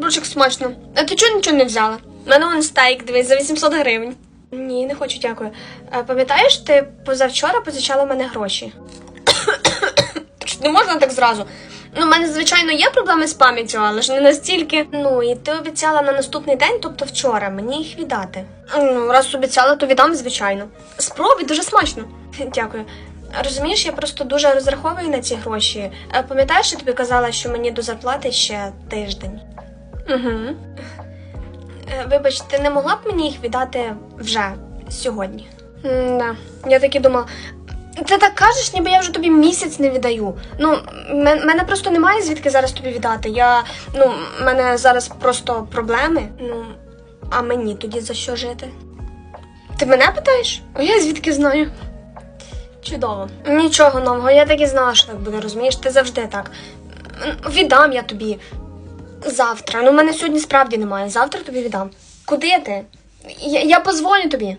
Борщик смачно. А ти чого нічого не взяла? У мене вон стейк, дивись, за 800 гривень. Ні, не хочу, дякую. А, пам'ятаєш, ти позавчора позичала в мене гроші? Не можна так зразу. Ну, в мене, звичайно, є проблеми з пам'яттю, але ж не настільки. Ну, і ти обіцяла на наступний день, тобто вчора, мені їх віддати. Ну, раз обіцяла, то віддам, звичайно. Спробуй, дуже смачно. Дякую. Розумієш, я просто дуже розраховую на ці гроші. Пам'ятаєш, я тобі казала, що мені до зарплати ще тиждень. Угу. Вибач, ти не могла б мені їх віддати вже сьогодні? Да. Я так і думала. Ти так кажеш, ніби я вже тобі місяць не віддаю. Ну, м- мене просто немає звідки зараз тобі віддати. Я, ну, мене зараз просто проблеми. Ну, а мені тоді за що жити? Ти мене питаєш? А я звідки знаю? Чудово. Нічого нового, я так і знала, що так буде, розумієш? Ти завжди так. М, Віддам я тобі. Завтра. Ну, в мене сьогодні справді немає. Завтра тобі віддам. Куди ти? Я, я позвоню тобі.